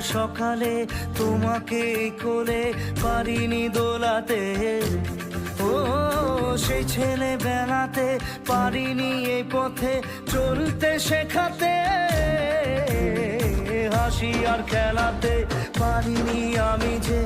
সকালে তোমাকে কোলে পারিনি দোলাতে। ও, সেই ছেলে বেড়াতে পারিনি এই পথে চলতে শেখাতে। হাসি আর খেলাতে পারিনি আমি যে